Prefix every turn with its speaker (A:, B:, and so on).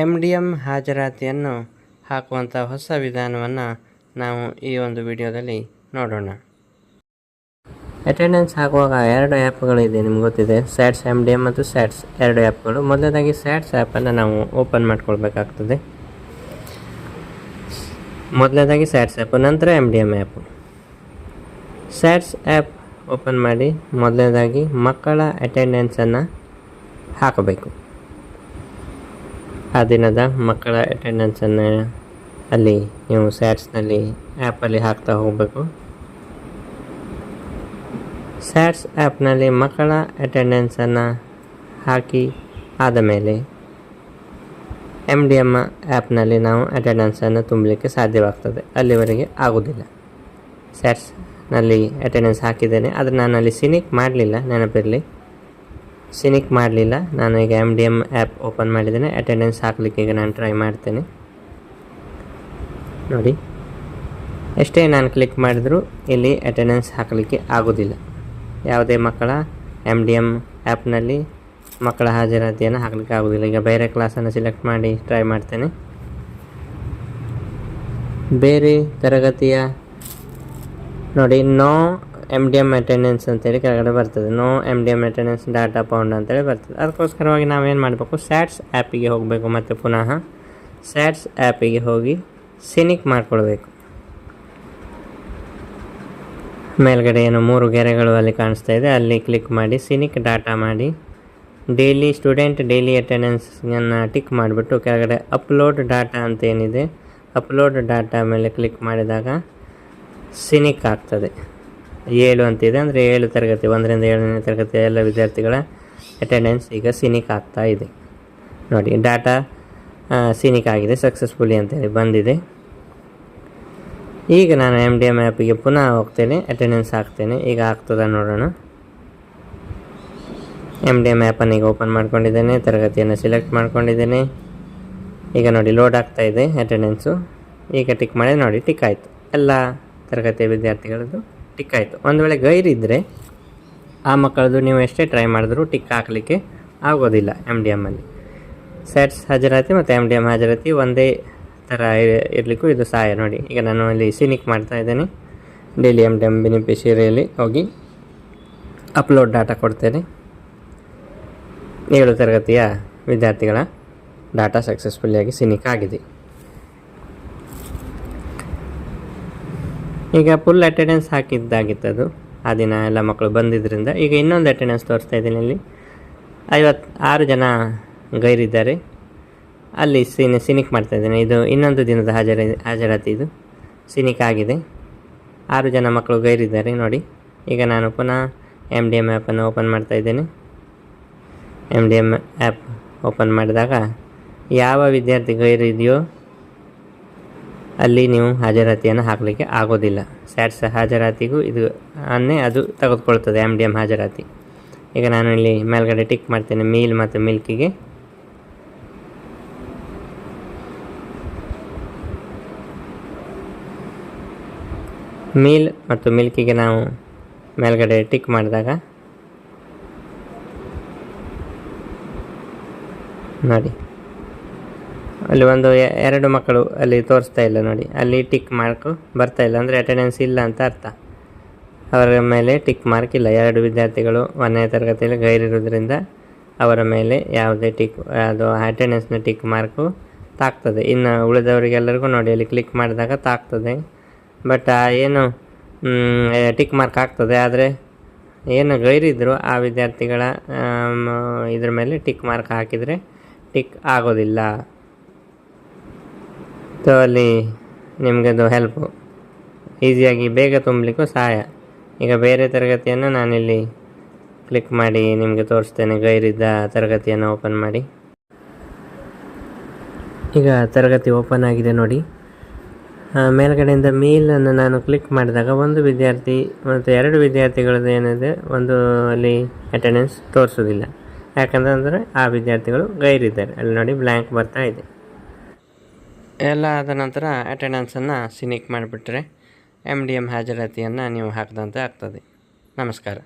A: M D M ಹಾಜರಾತಿಯನ್ನು ಹಾಕುವಂಥ ಹೊಸ ವಿಧಾನವನ್ನು ನಾವು ಈ ಒಂದು ವಿಡಿಯೋದಲ್ಲಿ ನೋಡೋಣ. ಅಟೆಂಡೆನ್ಸ್ ಹಾಕುವಾಗ ಎರಡು ಆ್ಯಪ್ಗಳಿದೆ ನಿಮ್ಗೆ ಗೊತ್ತಿದೆ. ಸ್ಯಾಟ್ಸ್ ಎಂ ಡಿ ಎಂ ಮತ್ತು ಸ್ಯಾಟ್ಸ್ ಎರಡು ಆ್ಯಪ್ಗಳು ಮೊದಲನೇದಾಗಿ ಸ್ಯಾಟ್ಸ್ ಆ್ಯಪನ್ನು ನಾವು ಓಪನ್ ಮಾಡ್ಕೊಳ್ಬೇಕಾಗ್ತದೆ. ಮೊದಲನೇದಾಗಿ ಸ್ಯಾಟ್ಸ್ ಆ್ಯಪ್ ನಂತರ M D M app SATS app open ಮಾಡಿ ಮೊದಲನೇದಾಗಿ ಮಕ್ಕಳ ಅಟೆಂಡೆನ್ಸನ್ನು ಹಾಕಬೇಕು. ಆ ದಿನದ ಮಕ್ಕಳ ಅಟೆಂಡೆನ್ಸನ್ನು ಅಲ್ಲಿ ನೀವು ಸ್ಯಾಟ್ಸ್ನಲ್ಲಿ ಆ್ಯಪಲ್ಲಿ ಹಾಕ್ತಾ ಹೋಗಬೇಕು. ಸ್ಯಾಟ್ಸ್ ಆ್ಯಪ್ನಲ್ಲಿ ಮಕ್ಕಳ ಅಟೆಂಡೆನ್ಸನ್ನು ಹಾಕಿ ಆದ ಮೇಲೆ ಎಂ ಡಿ ಎಂ ಆ್ಯಪ್ನಲ್ಲಿ ನಾವು ಅಟೆಂಡೆನ್ಸನ್ನು ತುಂಬಲಿಕ್ಕೆ ಸಾಧ್ಯವಾಗ್ತದೆ. ಅಲ್ಲಿವರೆಗೆ ಆಗೋದಿಲ್ಲ. ಸ್ಯಾಟ್ಸ್ನಲ್ಲಿ ಅಟೆಂಡೆನ್ಸ್ ಹಾಕಿದ್ದೇನೆ. ಆದರೆ ನಾನು ಅಲ್ಲಿ ಸಿನಿಕ್ ಮಾಡಲಿಲ್ಲ. ನೆನಪಿರಲಿ. ಸಿನಿಕ್ ಮಾಡಲಿಲ್ಲ. ನಾನು ಈಗ M D M app open ಮಾಡಿದ್ದೇನೆ. ಅಟೆಂಡೆನ್ಸ್ ಹಾಕಲಿಕ್ಕೆ ಈಗ ನಾನು ಟ್ರೈ ಮಾಡ್ತೇನೆ. ನೋಡಿ. ಎಷ್ಟೇ ನಾನು ಕ್ಲಿಕ್ ಮಾಡಿದರೂ ಇಲ್ಲಿ ಅಟೆಂಡೆನ್ಸ್ ಹಾಕಲಿಕ್ಕೆ ಆಗೋದಿಲ್ಲ. ಯಾವುದೇ ಮಕ್ಕಳ ಎಂ ಡಿ ಎಂ ಆ್ಯಪ್ನಲ್ಲಿ ಮಕ್ಕಳ ಹಾಜರಾತಿಯನ್ನು ಹಾಕಲಿಕ್ಕೆ ಆಗೋದಿಲ್ಲ. ಈಗ ಬೇರೆ ಕ್ಲಾಸನ್ನು ಸಿಲೆಕ್ಟ್ ಮಾಡಿ ಟ್ರೈ ಮಾಡ್ತೇನೆ. ಬೇರೆ ತರಗತಿಯ ನೋಡಿ no M D M attendance ಅಂತೇಳಿ ಕೆಳಗಡೆ ಬರ್ತದೆ. No M D M attendance data found ಅಂತೇಳಿ ಬರ್ತದೆ. ಅದಕ್ಕೋಸ್ಕರವಾಗಿ ನಾವೇನು ಮಾಡಬೇಕು? ಸ್ಯಾಟ್ಸ್ ಆ್ಯಪಿಗೆ ಹೋಗಬೇಕು ಮತ್ತು ಪುನಃ ಸ್ಯಾಟ್ಸ್ ಆ್ಯಪಿಗೆ ಹೋಗಿ ಸಿನಿಕ್ ಮಾಡಿಕೊಳ್ಬೇಕು. ಮೇಲ್ಗಡೆ ಏನು ಮೂರು ಗೆರೆಗಳು ಅಲ್ಲಿ ಕಾಣಿಸ್ತಾ ಇದೆ. ಅಲ್ಲಿ ಕ್ಲಿಕ್ ಮಾಡಿ ಸಿನಿಕ್ ಡಾಟಾ ಮಾಡಿ ಡೈಲಿ ಸ್ಟೂಡೆಂಟ್ ಡೈಲಿ ಅಟೆಂಡೆನ್ಸ್ನ ಟಿಕ್ ಮಾಡಿಬಿಟ್ಟು ಕೆಳಗಡೆ ಅಪ್ಲೋಡ್ ಡಾಟಾ ಅಂತ ಏನಿದೆ? ಅಪ್ಲೋಡ್ ಡಾಟಾ ಮೇಲೆ ಕ್ಲಿಕ್ ಮಾಡಿದಾಗ ಸಿನಿಕ್ ಆಗ್ತದೆ. ಏಳು ಅಂತಿದೆ ಅಂದರೆ ಏಳು ತರಗತಿ, ಒಂದರಿಂದ ಏಳನೇ ತರಗತಿ ಎಲ್ಲ ವಿದ್ಯಾರ್ಥಿಗಳ ಅಟೆಂಡೆನ್ಸ್ ಈಗ ಸಿನಿಕ್ ಆಗ್ತಾ ಇದೆ. ನೋಡಿ ಡಾಟಾ ಸಿನಿಕ್ ಆಗಿದೆ ಸಕ್ಸಸ್ಫುಲಿ ಅಂತೇಳಿ ಬಂದಿದೆ. ಈಗ ನಾನು ಎಂ ಡಿ ಎಂ ಆ್ಯಪಿಗೆ ಪುನಃ ಹೋಗ್ತೇನೆ ಅಟೆಂಡೆನ್ಸ್ ಹಾಕ್ತೇನೆ. ಈಗ ಆಗ್ತದ ನೋಡೋಣ. ಎಂ ಡಿ ಎಂ ಆ್ಯಪನ್ನು ಈಗ ಓಪನ್ ಮಾಡ್ಕೊಂಡಿದ್ದೇನೆ, ತರಗತಿಯನ್ನು ಸೆಲೆಕ್ಟ್ ಮಾಡ್ಕೊಂಡಿದ್ದೇನೆ. ಈಗ ನೋಡಿ ಲೋಡ್ ಆಗ್ತಾ ಇದೆ ಅಟೆಂಡೆನ್ಸು ಈಗ ಟಿಕ್ ಮಾಡಿ ನೋಡಿ ಟಿಕ್ ಆಯಿತು. ಎಲ್ಲ ತರಗತಿಯ ವಿದ್ಯಾರ್ಥಿಗಳದ್ದು ಟಿಕ್ ಆಯಿತು ಒಂದು ವೇಳೆ ಗೈರಿದ್ದರೆ ಆ ಮಕ್ಕಳದು ನೀವು ಎಷ್ಟೇ ಟ್ರೈ ಮಾಡಿದ್ರೂ ಟಿಕ್ ಹಾಕಲಿಕ್ಕೆ ಆಗೋದಿಲ್ಲ ಎಂ ಡಿ ಎಮ್ಮಲ್ಲಿ ಸೆಟ್ಸ್ ಹಾಜರಾತಿ ಮತ್ತು ಎಂ ಡಿ ಎಂ ಹಾಜರಾತಿ ಒಂದೇ ಥರ ಇರಲಿಕ್ಕೂ ಇದು ಸಹಾಯ ನೋಡಿ. ಈಗ ನಾನು ಇಲ್ಲಿ ಸಿನಿಕ್ ಮಾಡ್ತಾ ಇದ್ದೇನೆ. ಡೈಲಿ ಎಂ ಡಿ ಎಂ ಬೆನಿಫಿಷಿಯರಿಯಲ್ಲಿ ಹೋಗಿ ಅಪ್ಲೋಡ್ ಡಾಟಾ ಕೊಡ್ತೇನೆ. ಏಳು ತರಗತಿಯ ವಿದ್ಯಾರ್ಥಿಗಳ ಡಾಟಾ ಸಕ್ಸಸ್ಫುಲ್ಲಿಯಾಗಿ ಸಿನಿಕ್ ಆಗಿದೆ. ಈಗ ಫುಲ್ ಅಟೆಂಡೆನ್ಸ್ ಹಾಕಿದ್ದಾಗಿತ್ತು ಅದು. ಆ ದಿನ ಎಲ್ಲ ಮಕ್ಕಳು ಬಂದಿದ್ದರಿಂದ ಈಗ ಇನ್ನೊಂದು ಅಟೆಂಡೆನ್ಸ್ ತೋರಿಸ್ತಾ ಇದ್ದೀನಿ ಇಲ್ಲಿ. ಐವತ್ತು ಆರು ಜನ ಗೈರಿದ್ದಾರೆ. ಅಲ್ಲಿ ಸಿನಿ ಸಿನಿಕ್ ಮಾಡ್ತಾ ಇದ್ದೇನೆ. ಇದು ಇನ್ನೊಂದು ದಿನದ ಹಾಜರ, ಹಾಜರಾತಿ ಇದು. ಸಿನಿಕ್ ಆಗಿದೆ. ಆರು ಜನ ಮಕ್ಕಳು ಗೈರಿದ್ದಾರೆ ನೋಡಿ. ಈಗ ನಾನು ಪುನಃ ಎಂ ಡಿ ಎಂ ಆ್ಯಪನ್ನು ಓಪನ್ ಮಾಡ್ತಾ ಇದ್ದೇನೆ. M D M app open ಮಾಡಿದಾಗ ಯಾವ ವಿದ್ಯಾರ್ಥಿ ಗೈರಿದೆಯೋ ಅಲ್ಲಿ ನೀವು ಹಾಜರಾತಿಯನ್ನು ಹಾಕಲಿಕ್ಕೆ ಆಗೋದಿಲ್ಲ. ಸ್ಯಾಟ್ಸ್ ಹಾಜರಾತಿಗೂ ಇದು ಅನ್ನೇ ಅದು ತೆಗೆದುಕೊಳ್ತದೆ ಎಂ ಡಿ ಎಂ ಹಾಜರಾತಿ. ಈಗ ನಾನು ಇಲ್ಲಿ ಮೇಲ್ಗಡೆ ಟಿಕ್ ಮಾಡ್ತೇನೆ, ಮೀಲ್ ಮತ್ತು ಮಿಲ್ಕಿಗೆ. ಮೀಲ್ ಮತ್ತು ಮಿಲ್ಕಿಗೆ ನಾವು ಮೇಲ್ಗಡೆ ಟಿಕ್ ಮಾಡಿದಾಗ, ನೋಡಿ. ಅಲ್ಲಿ ಒಂದು ಎರಡು ಮಕ್ಕಳು ಅಲ್ಲಿ ತೋರಿಸ್ತಾ ಇಲ್ಲ ನೋಡಿ. ಅಲ್ಲಿ ಟಿಕ್ ಮಾರ್ಕ್ ಬರ್ತಾ ಇಲ್ಲ ಅಂದರೆ ಅಟೆಂಡೆನ್ಸ್ ಇಲ್ಲ ಅಂತ ಅರ್ಥ. ಅವರ ಮೇಲೆ ಟಿಕ್ ಮಾರ್ಕ್ ಇಲ್ಲ. ಎರಡು ವಿದ್ಯಾರ್ಥಿಗಳು ಒಂದನೇ ತರಗತಿಯಲ್ಲಿ ಗೈರಿರೋದ್ರಿಂದ ಅವರ ಮೇಲೆ ಯಾವುದೇ ಟಿಕ್ ಅದು ಅಟೆಂಡೆನ್ಸ್ನ ಟಿಕ್ ಮಾರ್ಕು ತಾಕ್ತದೆ ಇನ್ನು ಉಳಿದವರಿಗೆಲ್ಲರಿಗೂ ನೋಡಿ, ಅಲ್ಲಿ ಕ್ಲಿಕ್ ಮಾಡಿದಾಗ ತಾಕ್ತದೆ ಬಟ್ ಏನು ಟಿಕ್ ಮಾರ್ಕ್ ಆಗ್ತದೆ. ಆದರೆ, ಏನು ಗೈರಿದ್ರು ಆ ವಿದ್ಯಾರ್ಥಿಗಳ ಇದ್ರ ಮೇಲೆ ಟಿಕ್ ಮಾರ್ಕ್ ಹಾಕಿದರೆ ಟಿಕ್ ಆಗೋದಿಲ್ಲ. ಸೊ ಅಲ್ಲಿ ನಿಮಗೆ ಅದು ಹೆಲ್ಪು ಈಸಿಯಾಗಿ ಬೇಗ ತುಂಬಲಿಕ್ಕೂ ಸಹಾಯ. ಈಗ ಬೇರೆ ತರಗತಿಯನ್ನು ನಾನಿಲ್ಲಿ ಕ್ಲಿಕ್ ಮಾಡಿ ನಿಮಗೆ ತೋರಿಸ್ತೇನೆ. ಗೈರಿದ್ದ ತರಗತಿಯನ್ನು ಓಪನ್ ಮಾಡಿ. ಈಗ ತರಗತಿ ಓಪನ್ ಆಗಿದೆ ನೋಡಿ. ಮೇಲ್ಗಡೆಯಿಂದ ಮೇಲನ್ನು ನಾನು ಕ್ಲಿಕ್ ಮಾಡಿದಾಗ ಒಂದು ವಿದ್ಯಾರ್ಥಿ ಮತ್ತು ಎರಡು ವಿದ್ಯಾರ್ಥಿಗಳದ್ದು ಏನಿದೆ, ಒಂದು ಅಲ್ಲಿ ಅಟೆಂಡೆನ್ಸ್ ತೋರಿಸೋದಿಲ್ಲ ಯಾಕಂತಂದರೆ ಆ ವಿದ್ಯಾರ್ಥಿಗಳು ಗೈರಿದ್ದಾರೆ ಅಲ್ಲಿ ನೋಡಿ ಬ್ಲ್ಯಾಂಕ್ ಬರ್ತಾ ಇದೆ. ಎಲ್ಲ ಆದ ನಂತರ ಅಟೆಂಡೆನ್ಸನ್ನು ಸಿನಿಕ್ ಮಾಡಿಬಿಟ್ರೆ ಎಂ ಡಿ ಎಂ ಹಾಜರಾತಿಯನ್ನು ನೀವು ಹಾಕಿದಂತೆ ಆಗ್ತದೆ. ನಮಸ್ಕಾರ.